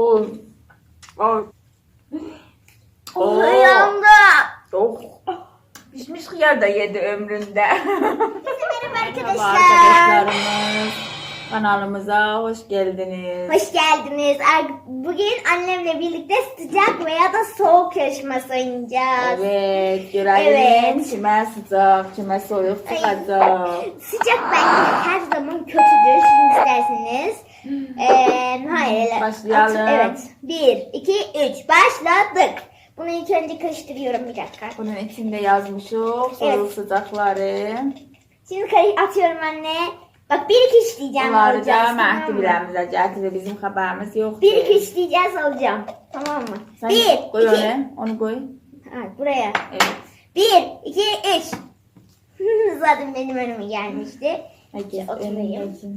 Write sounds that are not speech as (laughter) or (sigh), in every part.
Oh. Oh. Oh. Oo. Yandı. Oh. Pişmiş hıyar da yedi ömründe. Merhaba Merhaba arkadaşlar. arkadaşlarımız. Kanalımıza hoş geldiniz. Hoş geldiniz. Ar- Bugün annemle birlikte sıcak veya da soğuk yarışması oynayacağız. Evet, görelim Evet. kime sıcak, kime soğuk Ay. çıkacak. Sıcak bence her zaman kötüdür. Şimdi isterseniz. Ee, hayır. Başlayalım. At- Evet. Bir, iki, üç. Başladık. Bunu ilk önce karıştırıyorum bir dakika. Bunun içinde yazmışız soğuk Evet. sıcakları. Şimdi karı atıyorum anne. Bak bir iki üç diyeceğim Bunları alacağız. da tamam Mehdi biləmizə gətirir. Bizim xəbərimiz yoxdur. Bir iki üç diyeceğiz alacağım. Tamam mı? Sen bir, koy iki. onu, onu koy. Ha, buraya. Evet. Bir, iki, üç. (laughs) Zaten benim önüme gelmişti. Hadi, Oturayım. önündəkin.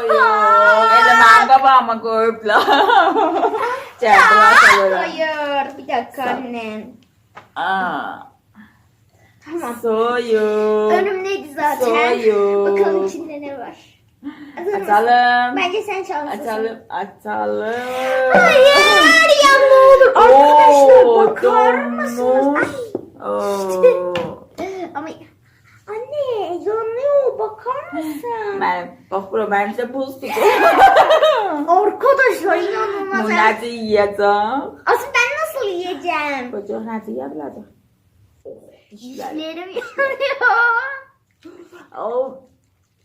Oy, elə mənim qabağıma qoyublar. Cəbra salıram. Hayır. Bir dakika annem. Aa, Tamam. soyuq. Önümdeydi zaten. Soyuq. Bakalım içinde ne var. Hazır? Açalım. Bence sen şanslısın. Açalım, açalım. Hayır ya ne olur. Arkadaşlar Oo, bakar mısınız? Oo. Ay. (laughs) Ama bakar mısın? Mən, bax bura isə buz tutur. Arkadaşlar inanılmaz. Bu necə yiyəcək? Asıl ben nasıl yiyeceğim? Necə yeyə biləcək? Dişlər. Dişlerim yanıyor. (laughs) Oo.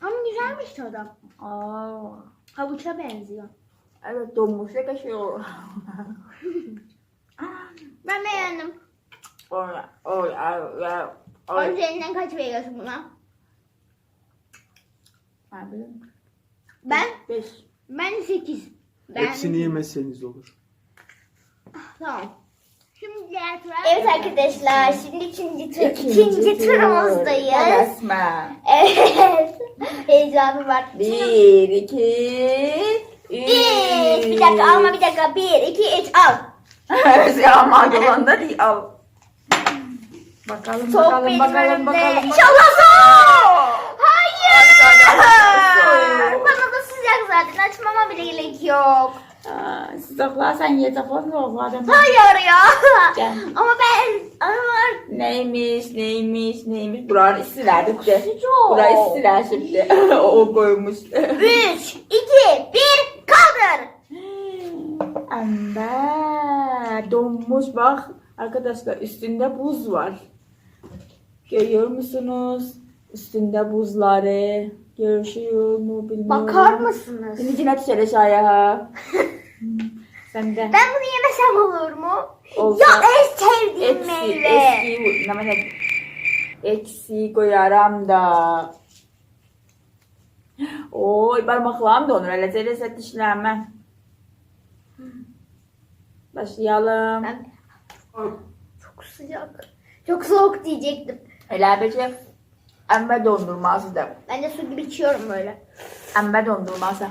Ama güzelmiş tadı. Aa. Havuça benziyor. Evet donmuş ne kaşıyor. Ben beğendim. Oy oy oy Oy. üzerinden kaç veriyorsun buna? Ben? Beş. Ben 8. Ben... Hepsini yemezseniz olur. Tamam. Şimdi diğer tura. Evet arkadaşlar şimdi ikinci, tur, ikinci, tur. turumuzdayız. Resmen. Evet. (laughs) Heyecanım var. Bir, iki, üç. Bir. Bir dakika alma bir dakika. Bir, iki, üç al. Yağma dolanlar iyi al. Bakalım Soğuk bakalım bakalım bakalım. İnşallah soğuk. Hayır. Soğuk. Sıcak zaten açmama bile gerek yok. Aa, yiyecek var mı yok adam? Hayır ya. Gel. Ama ben ama Neymiş neymiş neymiş. Buranın istiler bitti. Sıcak. Burayı istiler şimdi. (laughs) o koymuş. 3, 2, 1 kaldır. (gasps) Amber donmuş bak. Arkadaşlar üstünde buz var. Görüyor musunuz? Üstünde buzları. Görüşüyor mu bilmiyorum. Bakar mısınız? Senin içine düşer aşağıya. (laughs) Sen de. Ben bunu yemesem olur mu? Olsa- Ya en sevdiğim Eksi, meyve. eski, ne demek? Eksi koyaram da. Oy parmaklarım donur. Eləcə lezzət dişləmə. Başlayalım. Ben çok sıcak. Çok soğuk diyecektim. Elə bir Əmbə dondurması da. Ben de su gibi içiyorum böyle. Əmbə dondurması.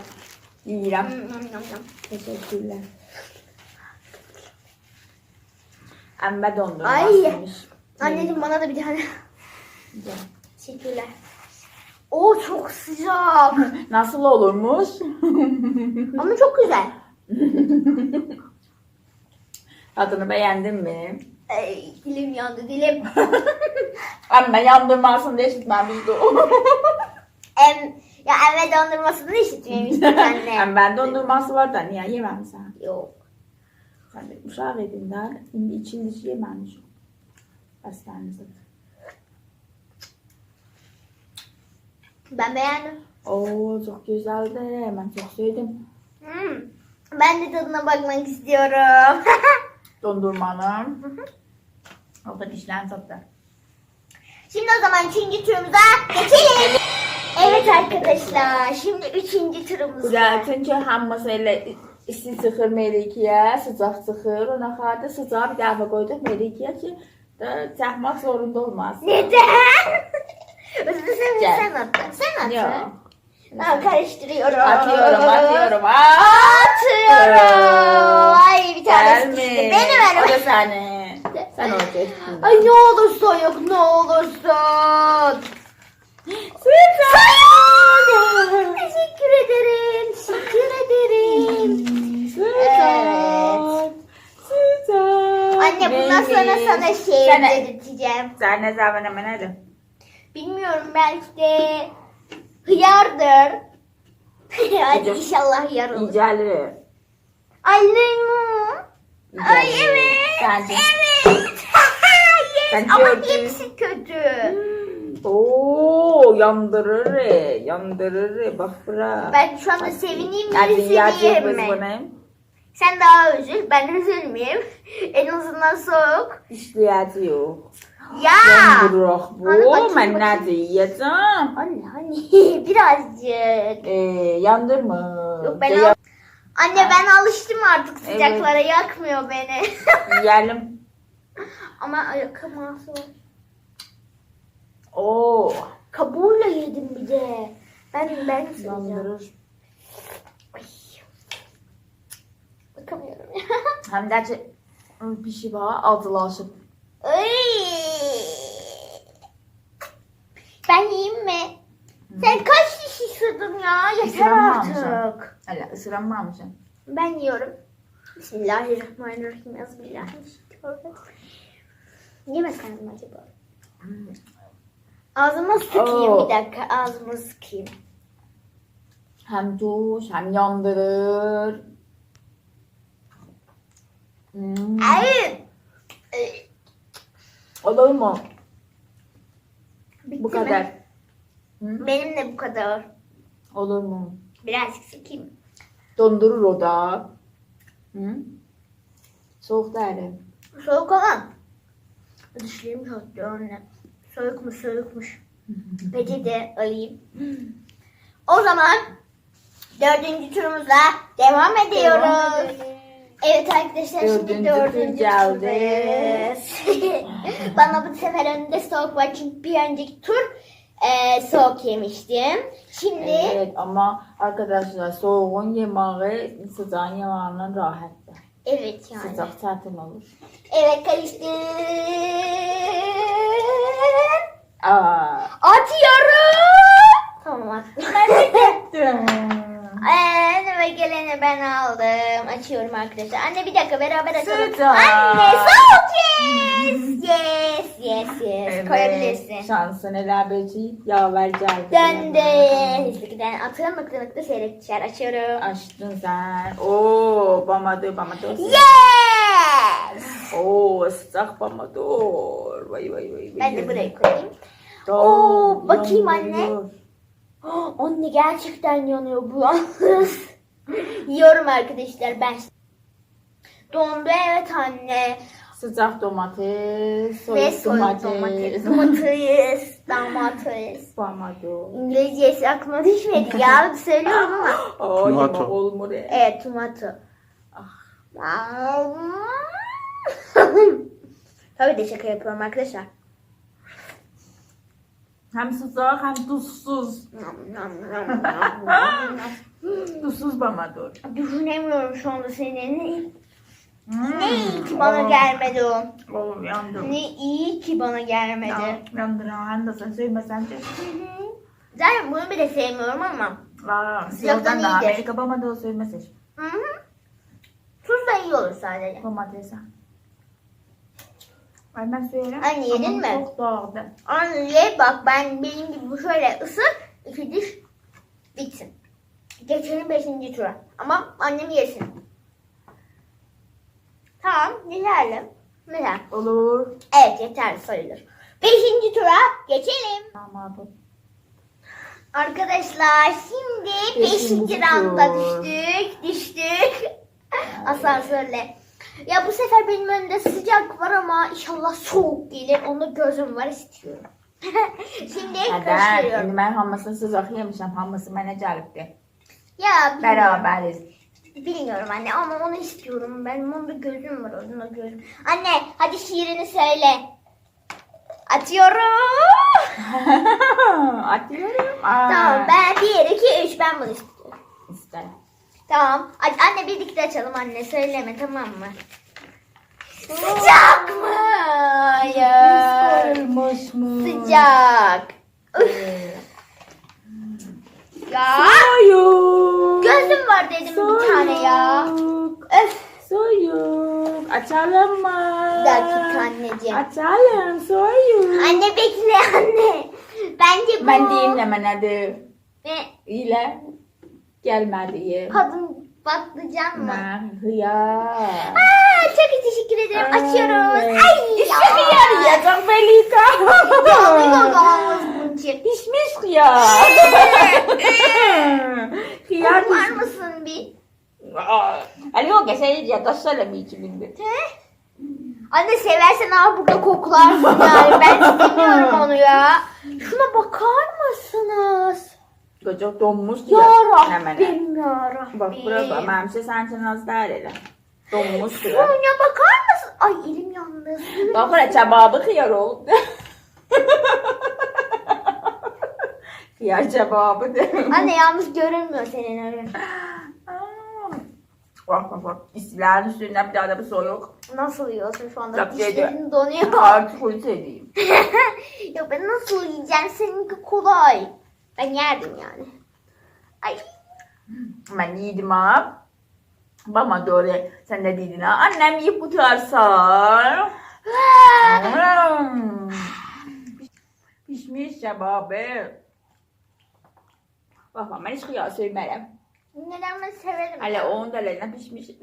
Nom, nom. Teşekkürler. Əmbə Ay. dondurmasıymış. Anneciğim bana da bir tane. Güzel. Teşekkürler. Oo çok sıcak. (laughs) Nasıl olurmuş? (laughs) Ama çok güzel. Tadını beğendin mi? Ay, dilim yandı dilim. (laughs) Amma yandırmasını da eşitməmişdi o. (laughs) em, ya eve dondurmasını işitmemiştim (laughs) anne. Əmbən dondurması var da niyə yeməmisən? Yok. Sən də uşaq idin də, indi için diş yeməmiş. Bəslənizdir. Ben beğendim. Oo, çok güzeldi. Mən çok sevdim. Hmm. Ben de tadına bakmak istiyorum. Dondurmanın. O da dişlərini satdı. Şimdi o zaman üçüncü turumuza geçelim. Evet arkadaşlar şimdi üçüncü turumuz. Güzel, çünki hamısı elə isti çıxır Melikiyə, sıcaq çıxır. Ona xatir sıcağı bir dəfə qoyduq Melikiyə ki, çəkmək zorunda olmaz. Neden? (laughs) Sen, Gel. sen at. Sen ben karıştırıyorum. Atıyorum, atıyorum, atıyorum. Ay bir tanesi Gelmiş. düştü. Benim O da önüme. seni. Sen ortaya. Ay ne olursa yok ne olursun. Süper. Teşekkür ederim. Teşekkür ederim. Evet. Süper. Anne bundan sonra Benim. sana şey şiir Sana- dedirteceğim. Sen ne zaman hemen hadi. Bilmiyorum belki de hıyardır. (laughs) Hadi Hocam. inşallah hıyar olur. Ay limon. Ay evet. Sence? Evet. (laughs) Yes. Ama gördün. hepsi kötü. Oo yandırır, yandırır. Bak bura. Ben şu anda sevineyim mi Hadi üzüleyim mi? bunu. Sen daha üzül, ben üzülmeyeyim. (laughs) En azından soğuk. İşliyatı yok. Ya! Bana bu. yiyeceğim? Anne hani (laughs) birazcık. Ee, yandırma. Yok ben Ya- al- Anne ben alıştım artık sıcaklara yakmıyor beni. (laughs) Yiyelim. Ama ayakkabı var. Oo. Kabuğuyla yedim bir de. Ben ben söyleyeceğim. Yandırır. Ay. Bakamıyorum ya. (laughs) Hem de ki bir şey var altılaşıp. Ay. Ben yiyeyim mi? Sen kaç diş ısırdın ya? Yeter artık. Hala ısıranmamışsın. Ben yiyorum. Bismillahirrahmanirrahim. Yazbillahirrahmanirrahim. Yemesem mi acaba? Ağzıma sıkayım Oo. bir dakika. Ağzıma sıkayım. Hem tuş hem yandırır. Hmm. Ay. Olur mu? Bitti Bu mi? kadar. Hı? Benim de bu kadar. Olur mu? Birazcık sıkayım. Dondurur o da. Hı? Soğuk derim. Soğuk olan. Dişlerim çatlıyor anne. Soğukmuş soğukmuş. (laughs) Peçete alayım. O zaman dördüncü turumuza devam ediyoruz. Evet arkadaşlar şimdi Dördüncü dördüncü tur geldi. turdayız. (laughs) Bana bu sefer önünde soğuk var çünkü bir önceki tur e, soğuk yemiştim. Şimdi Evet ama arkadaşlar soğuğun yemeği sıcağın yemeğinden rahattır. evet yani. Sıcak tatil olur. Evet karıştır. Aa. Atıyorum. Tamam attım. (laughs) (laughs) Ee, Önüme geleni ben aldım. Açıyorum arkadaşlar. Anne bir dakika beraber açalım. Sıcak. Anne soğuk yes. Yes yes yes. Koyabilirsin. Şansın ele beci yaver geldi. Döndü. Hızlı giden atın mıknılıklı seyretçiler. Açıyorum. Açtın sen. Oo, bamadı bamadı. Yes. Oo, sıcak bamadır. Vay vay vay. vay. Ben de burayı koyayım. Oo, bakayım anne. (gasps) Anne gerçekten yanıyor bu yalnız. (laughs) Yiyorum arkadaşlar ben. Dondu evet anne. Sıcak domates, Ve soğuk domates. domates. (laughs) Domates. Domates. Bamadır. İngilizcesi aklıma düşmedi (laughs) ya. Söylüyorum ama. (gasps) Oo, Tomato. Evet tomato. Tabii de şaka yapıyorum arkadaşlar. Hem sıcak hem tuzsuz. (laughs) Tuzsuz bamadır. Düşünemiyorum şu anda seni. Ne, Hmm. ne iyi ki bana gelmedi o. Oo, yandım. Ne iyi ki bana gelmedi. Ya, yandıran da sen sevmesen de. Zaten bunu bile sevmiyorum ama. Aa, Sıcaktan da iyidir. Amerika bamadır sevmesin. Hı hı. Tuz da iyi olur sadece. Domatese. Ay ben söyleyeyim. Anne, yedin mi? Çok doğru. Anne bak ben benim gibi şöyle ısır iki diş bitsin. Geçelim beşinci tura. Ama annem yesin. Tamam güzelim. Güzel. Olur. Evet yeterli sayılır. Beşinci tura geçelim. Tamam. Arkadaşlar şimdi Beşinci beşinci tur. düştük. Düştük. Asansörle. Ya bu sefer benim önümde sıcak var ama inşallah soğuk gelir. Onda gözüm var istiyorum. (laughs) şimdi karıştırıyorum. Ben hammasını sıcak yemişim. Hamması bana gelipti. Ya. Beraberiz. Bilmiyorum anne ama onu istiyorum. Benim onda gözüm var. Onda gözüm. Anne hadi şiirini söyle. Atıyorum. (laughs) Atıyorum. Aa. Tamam ben bir iki üç ben bunu istiyorum. Tamam. Anne birlikte açalım anne. Söyleme tamam mı? Sıcak mı? Hayır. Mı? Sıcak. Ya. Soyuk. Gözüm var dedim bir tane ya. Soyuk. Öf. Soyuk. Açalım mı? Bir dakika anneciğim. Açalım soyun. Anne bekle anne. Bence bu. Ben diyeyim hemen hadi. Ne? İle. Gelmedi. Kadın patlıcan mı? Hıyar. Aa, çok teşekkür ederim. Açıyoruz. Evet. Ay İşte hıyar yiyeceğim Melika. Yanıyoruz bunun için. Pişmiş hıyar. (laughs) hıyar Var mısın bir? Alo geçen ya da söylemeyeceğim şimdi. He? Anne seversen al burada koklarsın yani. Ben istemiyorum onu ya. Şuna bakar mısınız? Çocuk donmuş Ya ya. Rabbim ya Rabbim. Bak buraya bak. Memşe sen sen az der hele. Donmuş ya. Şuna bakar mısın? Ay elim yandı. Bak buraya cevabı hıyar oldu. hıyar (laughs) cevabı de. Anne yalnız görünmüyor senin öyle. Bak bak bak. İstiklal üstünden bir daha da bir soğuk. Nasıl yiyorsun şu anda? Yok, Dişlerin donuyor. Artık onu seveyim. (laughs) Yok ben nasıl yiyeceğim? Seninki kolay. Ben yerdim yani. Ay. Ben yedim ha. Bana doğru sen de dedin ha. Annem yiyip kurtarsa. Hmm. Pişmiş cevabı. Bak ben hiç kıyar sevmem. Neden ben severim. Hele onun da eline pişmiş. (laughs)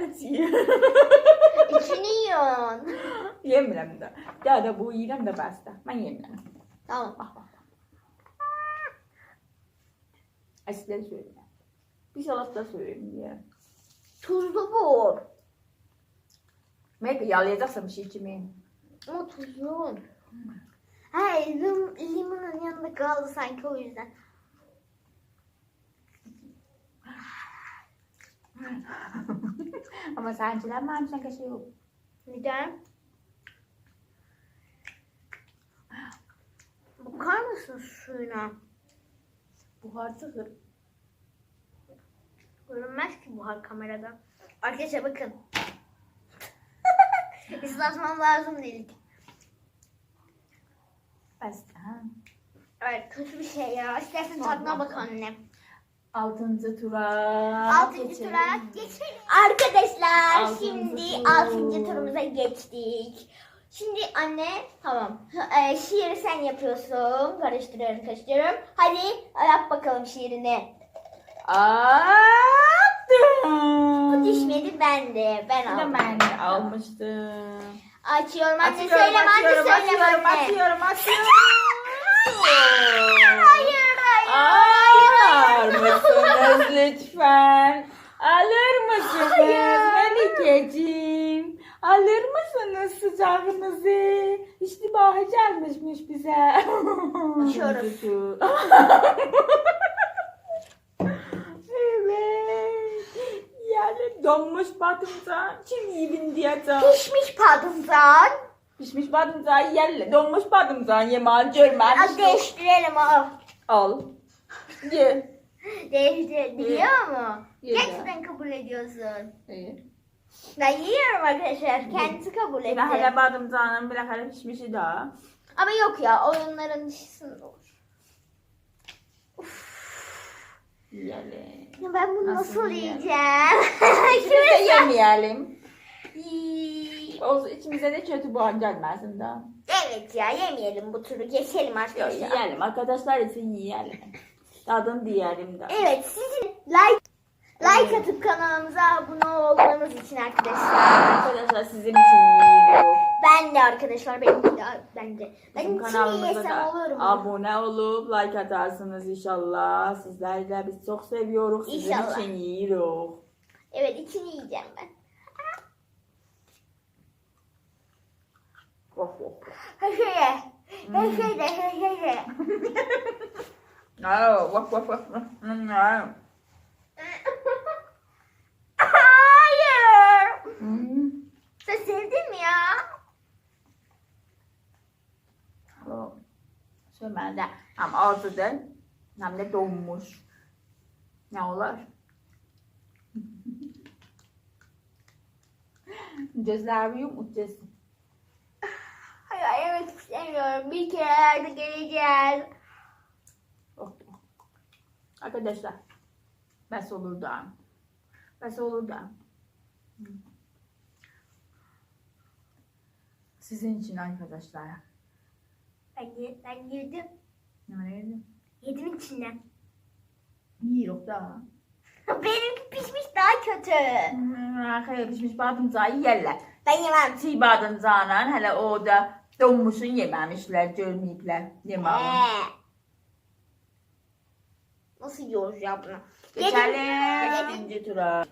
İçini yiyorsun. Yemirəm də. Daha da bu yiyirəm də bəsdə. Mən yemirəm. Tamam. Bax bax. Əsləri söyləyirəm. Bir salat da söyləyim deyə. Tuzlu bu. Mega yalayacaqsan bir şey kimi. Ama tuzlu. Ha lim, limonun yanında kaldı sanki o yüzden. Amma səncilər mənim sən qəşəng yox. Neden? Bakar mısın suyuna? Buhar çıxır. Görünmez ki buhar kamerada. Arkadaşlar bakın. (laughs) Islatmam lazım. Bəsdə. Hə. Evet kötü bir şey ya. İstersen tadına bak anne. Altıncı tura. Altıncı keçelim. tura geçelim. Arkadaşlar Altıncı şimdi tur. altıncı turumuza geçtik. Şimdi anne tamam. E, şiiri sen yapıyorsun. Karıştırıyorum karıştırıyorum. Hadi yap bakalım şiirini. Attım. Bu düşmedi bende. Ben aldım. mən almışdım. Açıyorum anne Açıyorum, söyleme anne açıyorum, söyleme açıyorum, anne. açıyorum, açıyorum. (laughs) Hayır hayır. Alır mısınız (laughs) lütfen? Alır mısınız Hayır. Melikeciğim? Alır mısınız sıcağınızı? İştibaha gelmişmiş bize. Açıyoruz. (laughs) evet. Yani donmuş patlıcan. Kim yiyeyim diyeceğim. Pişmiş patlıcan. Pişmiş patlıcan yerle. Donmuş patlıcan yemeğini görmemiş. Değiştirelim al. Al. Ye. Değiştir biliyor mu? Ye. Gerçekten kabul ediyorsun. İyi. Ben yiyorum arkadaşlar. Kendisi kabul etti. Bilahare patlıcanın bilahare pişmişi daha. Ama yok ya oyunların dışında olur. Yiyelim. Ya ben bunu Nasıl nasıl, yiyelim? yiyeceğim? De yemeyelim. Yiyeyim. O içimize de kötü buhar gelmesin daha. evet ya yemeyelim bu turu. Geçelim Yok arkadaşlar. yiyelim. Arkadaşlar için yiyelim. Tadını diyelim de. Evet sizin like like atıp kanalımıza abone olmanız için arkadaşlar. Arkadaşlar sizin için. Ben de arkadaşlar benim de bence. Ben Bizim için kanalımıza yesem da olur mu? abone olup like atarsınız inşallah. Sizleri de biz çok seviyoruz. Sizin İnşallah. için yiyoruz. Evet içini yiyeceğim ben. Oh, oh, oh. (laughs) Heşeye. Heşeye heşeye. (laughs) Oh, vah, vah, vah. Hmm, ah. Hayır. Hmm. Sen sevdin mi ya? O Söməldə həm acıdır, həm də donmuş. Nə olar? Gözlərimi yum uçacaqsın. Hayır yemek istemiyorum. Bir kere de geleceğiz. Arkadaşlar, bəs olur da. Bəs olur da. Sizin için arkadaşlar. Ben, ben yedim. Ne yedim? Yedim içinden. İyi yok da. (laughs) Benimki pişmiş daha kötü. Arkaya pişmiş badımcağı yerler. Ben yemem. Çiğ badımcağla hele o da donmuşun yememişler, görmeyipler. Yemem. Ee. Nasıl yiyoruz ya bunu? Geçelim ikinci tura.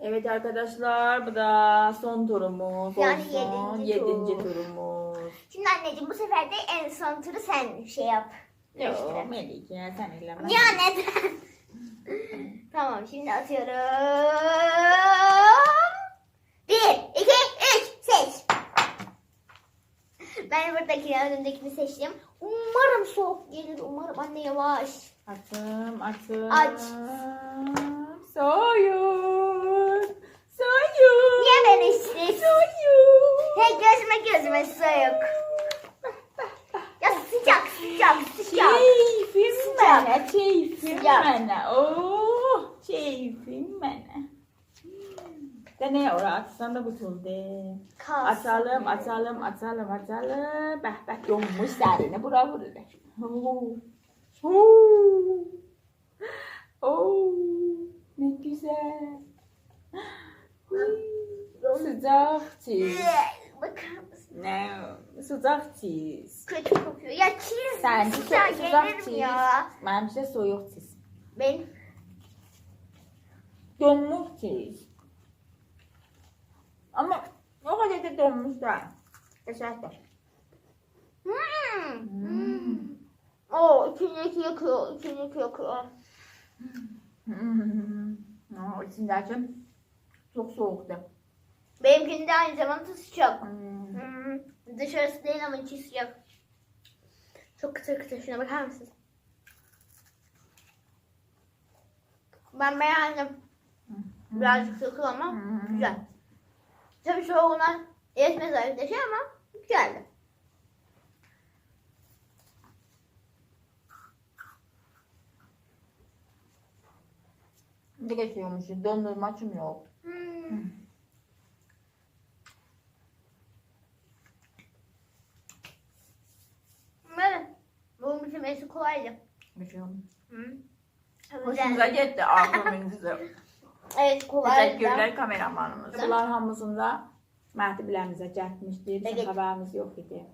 Evet arkadaşlar bu da son turumuz Yani olsun. yedinci tur. Yedinci turumuz. Şimdi anneciğim bu sefer de en son turu sen şey yap. Yok. Melike sen elleme. Ya neden? (laughs) tamam şimdi atıyorum. Bir, iki, üç, seç. Ben buradaki önümdekini seçtim. Umarım soğuk gelir. Umarım anne yavaş. Açım açım. Aç. Soyun. Soyun. Beni içtin? Soyun. Hey gözüme gözüme soğuk. Ya sıcak sıcak sıcak. Keyfim bana, keyfim Sıcak. bana. Oh, keyfim bana. De ne ora açsan da butuldu. Kalsın. Açalım, açalım, açalım, açalım. Beh beh donmuş serine bura vurur. Oh. Oh. Oh. Ne güzel. Hmm, Sıcak çiz. Bakar mısın? Ne? Sıcak çiz. Kötü kokuyor. Ya çiz Sen sıcak sıcak gelir ya? Benim işte soğuk çiz. Ben Donmuş çiz. Ama o kadar da donmuş da. Teşekkür. Hmm. Hmm. Oo, içindeki yakıyor, içindeki yakıyor. Hmm. Aa, içindeki çok soğuktu. Benimkinin de aynı zamanda sıcak. Hmm. Hmm. Dışarısı değil ama içi sıcak. Çok kıtır kıtır şuna bakar mısınız? Ben beğendim. Birazcık sıkı ama Hmm. güzel. Tabii soğuğundan yetmez arkadaşlar ama güzeldi. Ne geçiyormuş? Dondurmacım yok. Hmm. Evet. Bunun bitirmesi kolaydı. Geçiyorum. Hı. Hoşunuza gitti aklımınızı. (laughs) Evet kolaydı. Teşekkürler kameramanımıza. Bunlar hamısında Mehdi biləmizə gəlmişdi. Bizim Evet. xəbərimiz yox idi.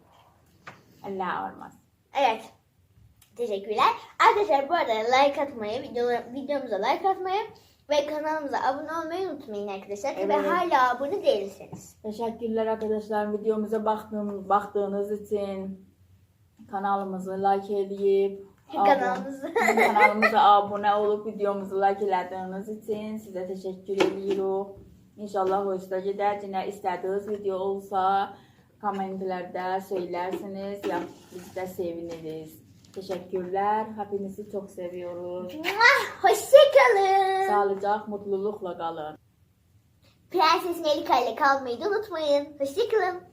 Allah olmaz. Evet. Teşekkürler. Arkadaşlar bu arada like atmayı, video, videomuza like atmayı ve kanalımıza abone olmayı unutmayın arkadaşlar. Ve Evet. hala abone değilseniz. Teşekkürler arkadaşlar videomuza baktığınız, baktığınız için. Kanalımızı like edip (laughs) Kanalımızı. (laughs) kanalımıza abone olup videomuzu like elədiyiniz için sizə təşəkkür edirik. İnşallah hoşuna gedər. Yenə istədiyiniz video olsa kommentlərdə söylərsiniz. Ya biz də seviniriz. Teşekkürler. Hepinizi çok seviyoruz. Hoşçakalın. Sağlıcak, mutlulukla kalın. Prenses Melika ile kalmayı da unutmayın. Hoşçakalın.